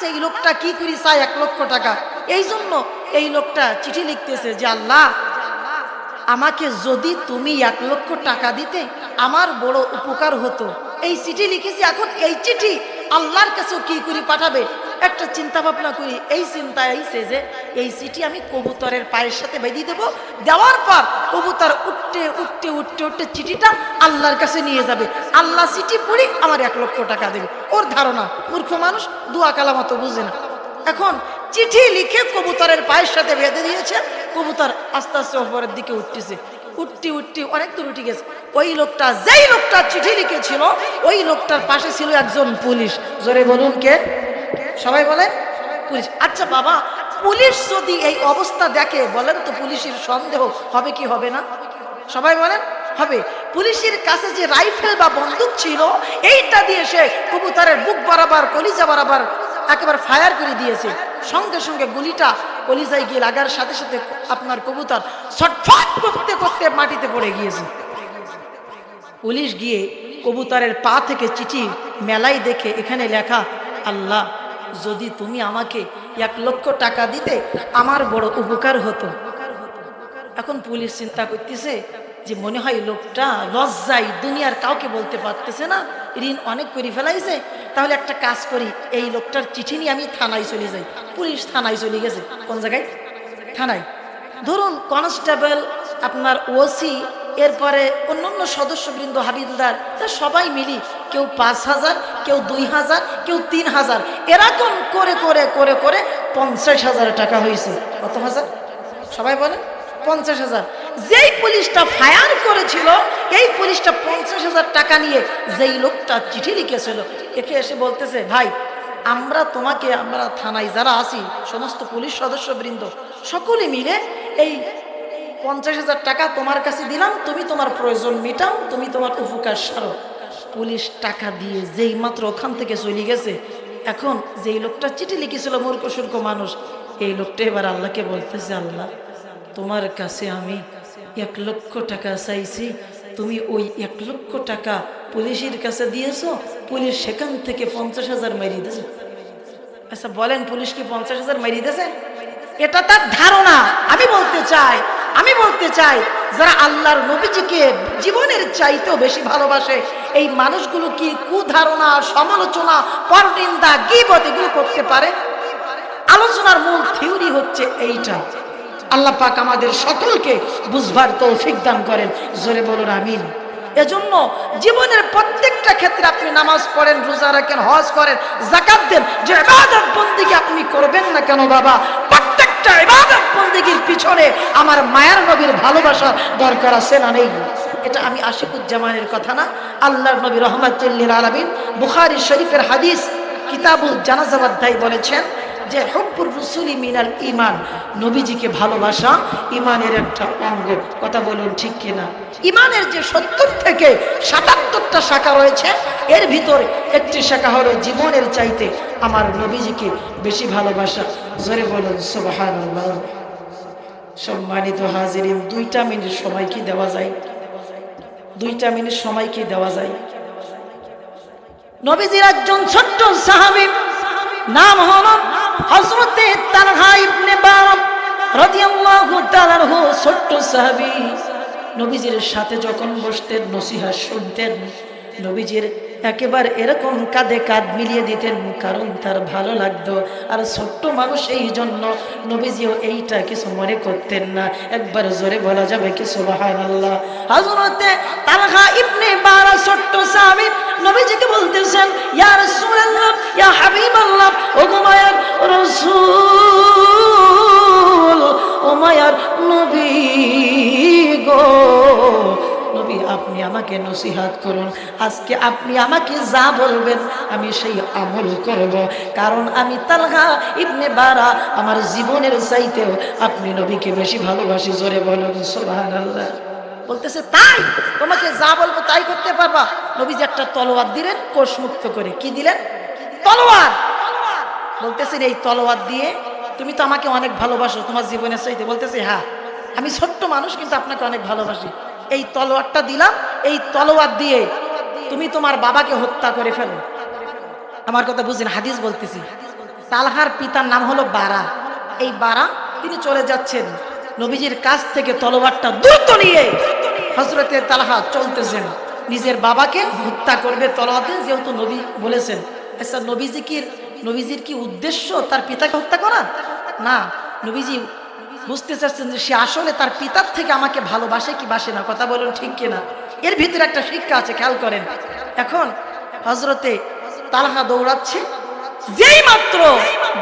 বলতেছে এই লোকটা কি করি চায় এক লক্ষ টাকা। এই জন্য এই লোকটা চিঠি লিখতেছে যে, আল্লাহ, আমাকে যদি তুমি এক লক্ষ টাকা দিতে, আমার বড় উপকার হতো। এই চিঠি লিখেছি। এখন এই চিঠি আল্লাহর কাছেও কি করে পাঠাবে? একটা চিন্তা ভাবনা করি, এই চিন্তা এইছে যে এই চিঠি আমি কবুতরের পায়ের সাথে বেঁধে দেবো। দেওয়ার পর কবুতর উঠতে উঠতে উঠতে উঠতে চিঠিটা আল্লাহর কাছে নিয়ে যাবে। আল্লাহ চিঠি পড়ি আমার এক লক্ষ টাকা দেবে। ওর ধারণা, মূর্খ মানুষ দুয়া কালা মতো বুঝে না। এখন চিঠি লিখে কবুতরের পায়ের সাথে বেঁধে দিয়েছে। কবুতর আস্তে আস্তে ওপরের দিকে উঠতেছে। উঠতে উঠতে অনেক দূর উঠে গেছে। ওই লোকটা, যেই লোকটা চিঠি লিখেছিল, ওই লোকটার পাশে ছিল একজন পুলিশ। জোরে বলুন কে? সবাই বলেন পুলিশ। আচ্ছা বাবা, পুলিশ যদি এই অবস্থা দেখে, বলেন তো পুলিশের সন্দেহ হবে কি হবে না? সবাই বলেন হবে। পুলিশের কাছে যে রাইফেল বা বন্দুক ছিল, এইটা দিয়ে সে কবুতরের বুক বরাবর, কলিজা বরাবর একেবারে ফায়ার করে দিয়েছে। সঙ্গে সঙ্গে গুলিটা কলিজায় গিয়ে লাগার সাথে সাথে আপনার কবুতর ছটফট করতে করতে মাটিতে পড়ে গিয়েছে। পুলিশ গিয়ে কবুতরের পা থেকে চিঠি মেলাই দেখে এখানে লেখা, আল্লাহ যদি তুমি আমাকে এক লক্ষ টাকা দিতে, আমার বড় উপকার হতো। এখন পুলিশ চিন্তা করতেছে যে মনে হয় লোকটা লজ্জায় দুনিয়ার কাউকে বলতে পারতেছে না, ঋণ অনেক করে ফেলাইছে। তাহলে একটা কাজ করি, এই লোকটার চিঠি নিয়ে আমি থানায় চলে যাই। পুলিশ থানায় চলে গেছে। কোন জায়গায়? থানায়। ধরুন কনস্টেবল, আপনার ওসি, এরপরে অন্যান্য সদস্যবৃন্দ, হাবিলদার সবাই মিলি কেউ পাঁচ হাজার কেউ দুই হাজার, কেউ তিন হাজার। এরকম করে করে করে করে পঞ্চাশ হাজার টাকা হয়েছে। কত হাজার? সবাই বলেন, পঞ্চাশ হাজার। যেই পুলিশটা ফায়ার করেছিল, এই পুলিশটা পঞ্চাশ হাজার টাকা নিয়ে যেই লোকটা চিঠি লিখেছিল, একে এসে বলতেছে, ভাই, আমরা তোমাকে, আমরা থানায় যারা আছি, সমস্ত পুলিশ সদস্যবৃন্দ, সকলে মিলে এই পঞ্চাশ হাজার টাকা তোমার কাছে দিলাম, তুমি তোমার প্রয়োজন মিটাও, তুমি তোমার উপকার সারো। পুলিশ টাকা দিয়ে যেই মাত্র ওখান থেকে চলে গেছে, এখন যেই লোকটা চিঠি লিখেছিল মূর্খ, সূর্খ মানুষ, এই লোকটা এবার আল্লাহকে বলতেছে, আল্লাহ, তোমার কাছে আমি এক লক্ষ টাকা চাইছি। তুমি ওই এক লক্ষ টাকা পুলিশের কাছে দিয়েছ, পুলিশ সেখান থেকে পঞ্চাশ হাজার মারিয়ে দিয়েছে। আচ্ছা বলেন পুলিশ কি পঞ্চাশ হাজার মারিয়ে দিয়েছে? এটা তার ধারণা। আমি বলতে চাই, আমি বলতে চাই যারা আল্লাহর নবীজিকে জীবনের চাইতেও বেশি ভালোবাসে, এই মানুষগুলো কি কুধারণা, সমালোচনা, পরনিন্দা, গিবত এগুলো করতে পারে? আলোচনার মূল থিওরি হচ্ছে এইটা। আল্লাহ পাক আমাদের সকলকে বুঝবার তৌফিক দান করেন। জোরে বলুন, আমিন। এজন্য জীবনের প্রত্যেকটা ক্ষেত্রে আপনি নামাজ পড়েন, রোজা রাখেন, হজ করেন জাকাত দেন, যে আপনি করবেন না কেন বাবা? প্রত্যেকটা ইবাদত বন্দিগির পিছনে আমার মায়ার নবীর ভালোবাসা দরকার আছে না নেই। এটা আমি আশিকুজ্জামানের কথা না। আল্লাহর নবী রহমাতুল্লিল আলমিন বুখারি শরীফের হাদিস কিতাবুল জানাজাবাধ্যায় বলেছেন যে হব্বুর রসুলি মিনাল ইমান নবীজিকে ভালোবাসা ইমানের একটা অঙ্গ। কথা বলুন ঠিক কিনা? ইমানের যে সত্তর থেকে সাতাত্তরটা শাখা রয়েছে, এর ভিতর একটি শাখা হলো জীবনের চাইতে আমার নবীজিকে বেশি ভালোবাসা। জোরে বলুন সোবাহান সম্মানিত হাজিরিন, দুইটা মিনিট সময় কি দেওয়া যায়? দুইটা মিনিট সময় কি দেওয়া যায়? নবীজির একজন ছোট্ট সাহাবী, নাম হলো তালহা ইবনে রাদিয়াল্লাহু ছোট্ট সাহাবী, নবীজির সাথে যখন বসতেন নসিহত শুনতেন, নবীজির এরকম কাঁধে কাঁধ মিলিয়ে দিতেন, কারণ তার ভালো লাগতো। আর ছোট্ট মানুষ এই জন্য নবীজিও এইটা কিছু মনে করতেন না। একবার জোরে বলা যাবে কি সুবহানাল্লাহ? হযরতে তালহা ইবনে ছোট্ট আমাকে নসিহাত করুন। আজকে আপনি আমাকে যা বলবেন, আমি সেই আমল করব। কারণ আমি তালহা ইবনে বারা আমার জীবনের চাইতেও আপনি নবীকে বেশি ভালোবাসি, জোরে বলুন, সুবহানাল্লাহ। বলতেছে, তাই? তোমাকে যা বলব তাই করতে পারবা? নবীজি একটা তলোয়ার দিলেন, কোষমুক্ত করে। কি দিলেন? তলোয়ার। বলতেছেন, এই তলোয়ার দিয়ে তুমি তো আমাকে অনেক ভালোবাসো, তোমার জীবনের চাইতে। বলতেছে হ্যাঁ আমি ছোট্ট মানুষ, কিন্তু আপনাকে অনেক ভালোবাসি। এই তলোয়ারটা দিলাম এই তলোয়ার দিয়ে তুমি তোমার বাবাকে হত্যা করে ফেলো। আমার কথা বুঝলেন হাদিস বলতেছি। তালহার পিতার নাম হলো বারা। এই বারা তিনি চলে যাচ্ছেন নবীজির কাছ থেকে তলোয়ারটা দ্রুত নিয়ে হজরতে তালহা চলতেছেন। নিজের বাবাকে হত্যা করবে তলোয়াতে যেহেতু নবী বলেছেন। আচ্ছা নবীজি কি নবীজির কি উদ্দেশ্য তার পিতাকে হত্যা করা? না, নবীজি বুঝতে চাচ্ছেন যে সে আসলে তার পিতার থেকে আমাকে ভালোবাসে কি বাসে না। কথা বলুন ঠিক কিনা? এর ভিতরে একটা শিক্ষা আছে, খেয়াল করেন। এখন হজরতে তালহা দৌড়াচ্ছে, যেই মাত্র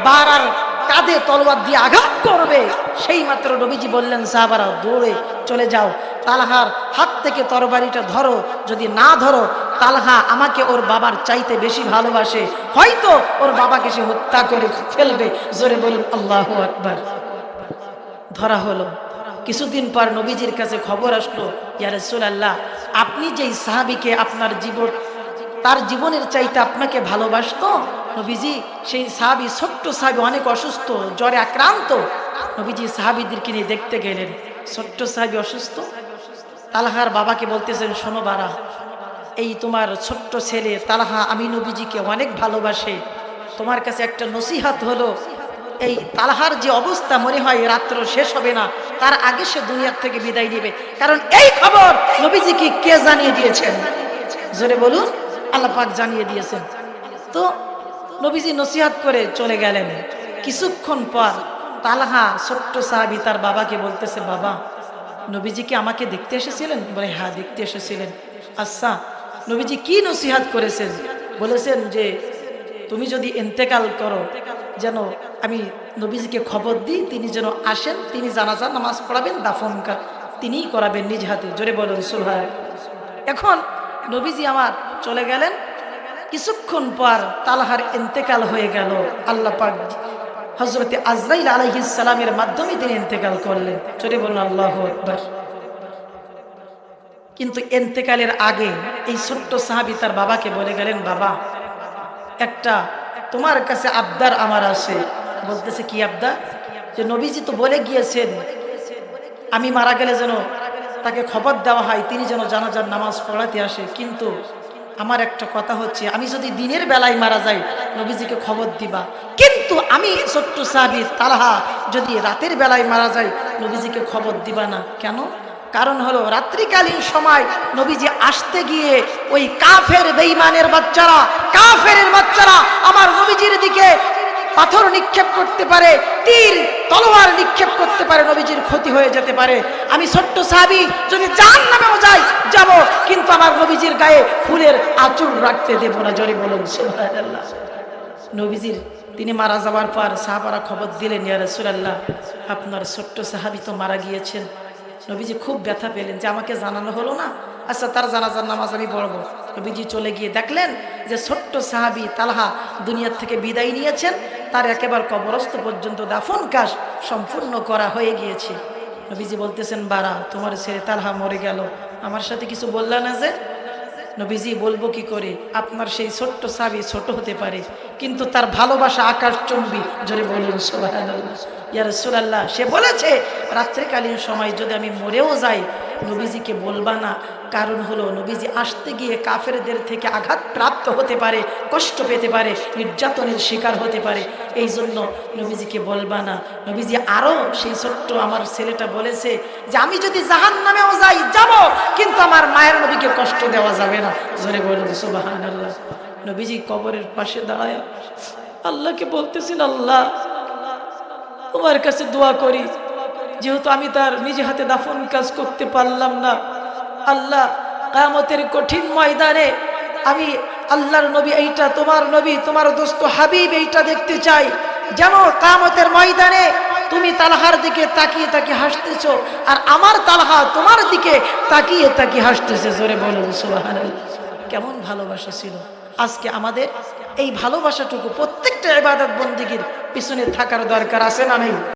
বারার কাঁধে তলোয়ার দিয়ে আঘাত করবে, সেই মাত্র নবীজি বললেন, সাহাবারা, দৌড়ে চলে যাও। তালহার হাত থেকে তরবারিটা ধরো, যদি না ধরো, তালহা আমাকে ওর বাবার চাইতে বেশি ভালোবাসে। হয়তো ওর বাবাকে সে হত্যা করে ফেলবে। জোরে বলুন, আল্লাহ আকবার। ধরা হলো। কিছুদিন পর নবীজির কাছে খবর আসলো ইয়ারসুল আল্লাহ আপনি যেই সাহাবিকে আপনার জীবন, তার জীবনের চাইতে আপনাকে ভালোবাসতো? নবীজি, সেই সাহাবি, ছোট্ট সাহাবি, অনেক অসুস্থ, জ্বরে আক্রান্ত। নবীজি সাহাবিদেরকে নিয়ে দেখতে গেলেন। ছোট্ট সাহাবি অসুস্থ। তালহার বাবাকে বলতেছেন, শোনো বারা, এই তোমার ছোট্ট ছেলে তালহা আমি নবীজিকে অনেক ভালোবাসে। তোমার কাছে একটা নসিহাত হলো, এই তালহার যে অবস্থা মনে হয় রাত্র শেষ হবে না তার আগে সে দুনিয়ার থেকে বিদায় নেবে। কারণ এই খবর নবীজিকে কে জানিয়ে দিয়েছেন? জোরে বলুন, আল্লাহ পাক জানিয়ে দিয়েছেন। তো নবীজি নসিহাত করে চলে গেলেন। কিছুক্ষণ পর তালহা ছোট্ট সাহাবি তার বাবাকে বলতেছে, বাবা, নবীজি কি আমাকে দেখতে এসেছিলেন? বলে হ্যাঁ দেখতে এসেছিলেন। আচ্ছা নবীজি কি নসিহাত করেছেন? বলেছেন যে, তুমি যদি ইন্তেকাল করো যেন আমি নবীজিকে খবর দিই, তিনি যেন আসেন, তিনি জানাজা, নামাজ পড়াবেন, দাফন তিনিই করাবেন নিজ হাতে। জোরে বলেন সুভায় এখন নবীজি আমার চলে গেলেন। কিছুক্ষণ পর তালহার ইন্তেকাল হয়ে গেল। আল্লাহ পাক হজরতে আজরাইল আলহিস সালামের মাধ্যমে তিনি ইন্তেকাল করলেন। চলে বলুন, আল্লাহ আকবার। কিন্তু এন্তেকালের আগে এই ছোট্ট সাহাবি তার বাবাকে বলে গেলেন, বাবা, একটা তোমার কাছে আবদার আমার আছে। বলতেছে, কি আবদার? যে নবীজি তো বলে গিয়েছেন, আমি মারা গেলে যেন তাকে খবর দেওয়া হয়, তিনি যেন জানাজার নামাজ পড়াতে আসে। কিন্তু আমার একটা কথা হচ্ছে, আমি যদি দিনের বেলায় মারা যাই, নবীজিকে খবর দিবা। কিন্তু আমি ছোট্ট সাহাবি তালাহা যদি রাতের বেলায় মারা যাই, নবীজিকে খবর দিবা না। কেন? কারণ হলো রাত্রিকালীন সময় নবীজি আসতে গিয়ে ওই কাফের বেইমানের বাচ্চারা কাফের বাচ্চারা আমার নবীজির দিকে পাথর নিক্ষেপ করতে পারে, তীর, তলোয়ার নিক্ষেপ করতে পারে, নবীজির ক্ষতি হয়ে যেতে পারে। আমি ছোট্ট সাহাবি, যদি জান নামেও যাই, যাব, কিন্তু আমার নবীজির গায়ে ফুলের আঁচড় রাখতে দেব না, জোরে বলুন নবীজির, তিনি মারা যাওয়ার পর সাহাবারা খবর দিলেন, ইয়া রাসূলুল্লাহ, আপনার ছোট্ট সাহাবি তো মারা গিয়েছেন। নবীজি খুব ব্যথা পেলেন যে আমাকে জানানো হলো না। আচ্ছা তার জানাজার নামাজ আমি পড়ব। নবীজি চলে গিয়ে দেখলেন যে ছোট্ট সাহাবি তালহা দুনিয়ার থেকে বিদায় নিয়েছেন। তার একেবারে কবরস্থ পর্যন্ত দাফন কাজ সম্পূর্ণ করা হয়ে গিয়েছে। নবীজি বলতেছেন বারা তোমার ছেলে তালহা মরে গেল। আমার সাথে কিছু বললা না যে? নবীজি, বলব কি করে? আপনার সেই ছোট্ট সাবি ছোট হতে পারে, কিন্তু তার ভালোবাসা আকাশ চম্বি। জোরে ইয়ার সুরাল্লাহ সে বলেছে, রাত্রিকালীন সময় যদি আমি মরেও যাই নবীজিকে বলবা না। কারণ হলো, নবীজি আসতে গিয়ে কাফেরদের থেকে আঘাত প্রাপ্ত হতে পারে, কষ্ট পেতে পারে, নির্যাতনের শিকার হতে পারে। এই জন্য নবীজিকে বলবা না। নবীজি আরও সেই ছোট্ট আমার ছেলেটা বলেছে যে, আমি যদি জাহান নামেও যাই, যাব, কিন্তু আমার মায়ের নবীকে কষ্ট দেওয়া যাবে না। জোরে বলুন সুবাহান আল্লাহ নবীজি কবরের পাশে দাঁড়ায়। আল্লাহকে বলতেছেন, আল্লাহ, তোমার কাছে দোয়া করি। যেহেতু আমি তার নিজে হাতে দাফন কাজ করতে পারলাম না, আল্লাহ কামতের কঠিন ময়দানে আমি আল্লাহর নবী এইটা, তোমার নবী, তোমার দোস্ত হাবিব এইটা দেখতে চাই। যেন কামতের ময়দানে তুমি তালহার দিকে তাকিয়ে তাকিয়ে হাসতেছো আর আমার তালহা তোমার দিকে তাকিয়ে তাকিয়ে হাসতেছে, জোরে বলুন, সুবহানাল্লাহ। কেমন ভালোবাসা ছিল। আজকে আমাদের এই ভালোবাসাটুকু প্রত্যেকটা এবাদত বন্দিগির পিছনে থাকার দরকার আছে না নেই?